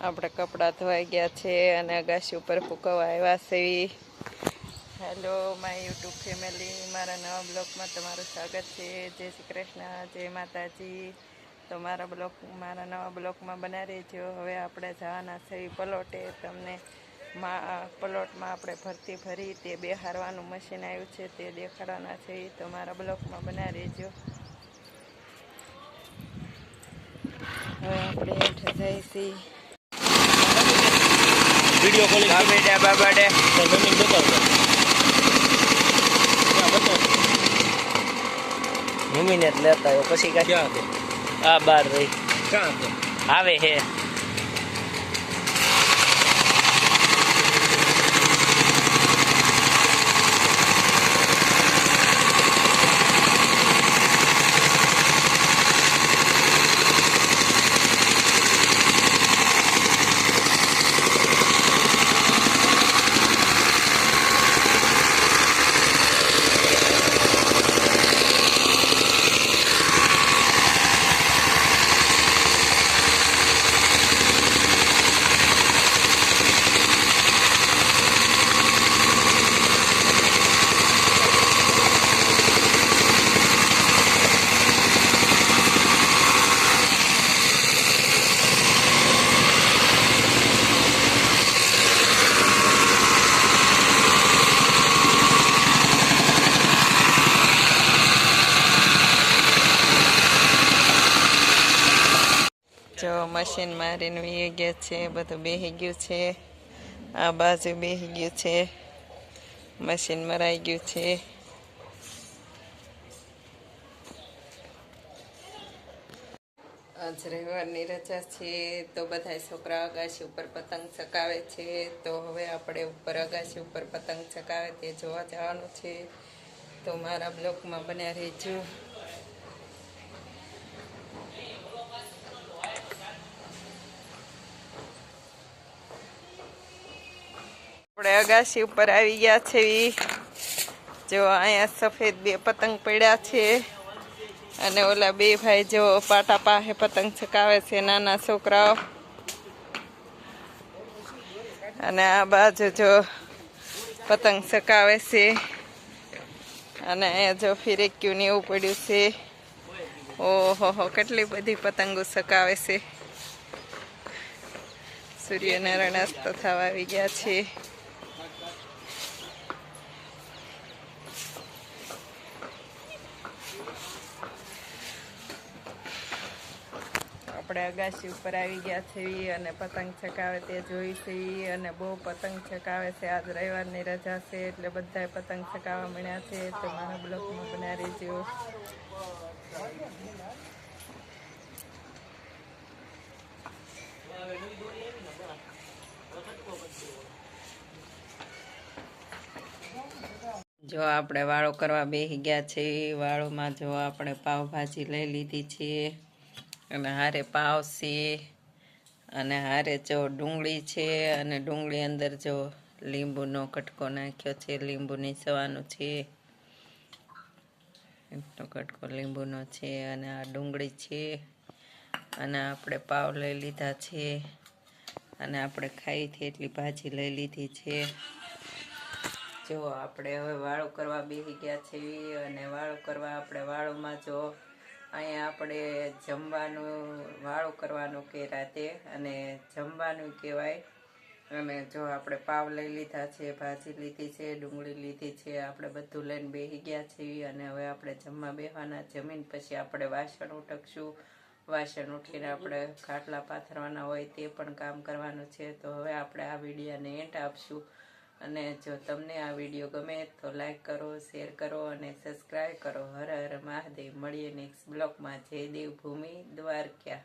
આપણે કપડાં ધોવાઈ ગયા છે અને અગાશી ઉપર ફૂકવા આવ્યા છે. હેલો માય યુટ્યુબ ફેમિલી મારા નવા બ્લોગમાં તમારું સ્વાગત છે. જય શ્રી કૃષ્ણ, જય માતાજી. તો મારા બ્લોગ, મારા નવા બ્લોગમાં બના રહેજો. હવે આપણે જવાના છે પલોટે. તમને પલોટમાં આપણે ભરતી ભરી તે બેહારવાનું મશીન આવ્યું છે, તે દેખાડવાના છે. તો મારા બ્લોકમાં બના રહેજો. હવે આપણે હેઠ છીએ વીડિયો કોલિંગ બાબેડે બાબાડે તો મમ્મી બતાવજો મમ્મીને જ લેતા આવ્યો પછી ક્યાં આ બાર રહી. ક્યાં આવે હે જો મશીન મારીને વી ગયા છે, બધું બેહી ગયું છે. આ બાજુ બેહી ગયું છે. મશીન મરાઈ ગયું છે. આજ રવિવારની રજા છે, તો બધા છોકરા અગાશી ઉપર પતંગ ચકાવે છે. તો હવે આપણે ઉપર અગાશી ઉપર પતંગ ચકાવે તે જોવા જવાનું છે. તો મારા બ્લોકમાં બન્યા રહેજો. આપણે અગાશી ઉપર આવી ગયા છે. જો અહીંયા સફેદ બે પતંગ પડ્યા છે. અને ઓલા બે ભાઈ જો પાટા પાસે પતંગ ચકાવે છે નાના છોકરાઓ. અને આ બાજુ જો પતંગ ચકાવે છે. અને અહીંયા જો ફિરેક્યું એવું પડ્યું છે. ઓહો કેટલી બધી પતંગો ચકાવે છે. સૂર્યનારાયણ અસ્ત થવા આવી ગયા છે. આપણે અગાશી ઉપર આવી ગયા છે અને પતંગ ચકાવે તે જોઈ છે અને બહુ પતંગ ચકાવે છે. આજ રવિવારની રજા છે એટલે બધા પતંગ ચકાવવા મળ્યા છે. તો મારા બ્લોકમાં બનાવી રહેજો. જો આપણે વાળો કરવા બેસી ગયા છીએ. વાળોમાં જો આપણે પાવભાજી લઈ લીધી છે. અને હારે પાવ છે, અને હારે જો ડુંગળી છે, અને ડુંગળી અંદર જો લીંબુનો કટકો નાખ્યો છે, લીંબુ નીસવાનું છે. એટલો કટકો લીંબુનો છે, અને આ ડુંગળી છે, અને આપણે પાવ લઈ લીધા છે, અને આપણે ખાઈ હતી એટલી ભાજી લઈ લીધી છે. જો આપણે હવે વાળો કરવા બેસી ગયા છીએ, અને વાળો કરવા આપણે વાળોમાં જો અહીંયા આપણે જમવાનું, વાળો કરવાનું કે રાતે અને જમવાનું કહેવાય. અને જો આપણે પાવ લઈ લીધા છે, ભાજી લીધી છે, ડુંગળી લીધી છે, આપણે બધું લઈને બેસી ગયા છીએ અને હવે આપણે જમવા બેહવાના. જમીન પછી આપણે વાસણ ઉટકશું. વાસણ ઉઠીને આપણે ખાટલા પાથરવાના હોય તે પણ કામ કરવાનું છે. તો હવે આપણે આ વિડીયાને એન્ટ આપશું. અને જો તમને આ વીડિયો ગમે તો લાઈક કરો શેર કરો અને સબસ્ક્રાઈબ કરો. હર હર મહાદેવ. મળીએ નેક્સ્ટ બ્લોગમાં જય દેવ ભૂમિ દ્વારકા.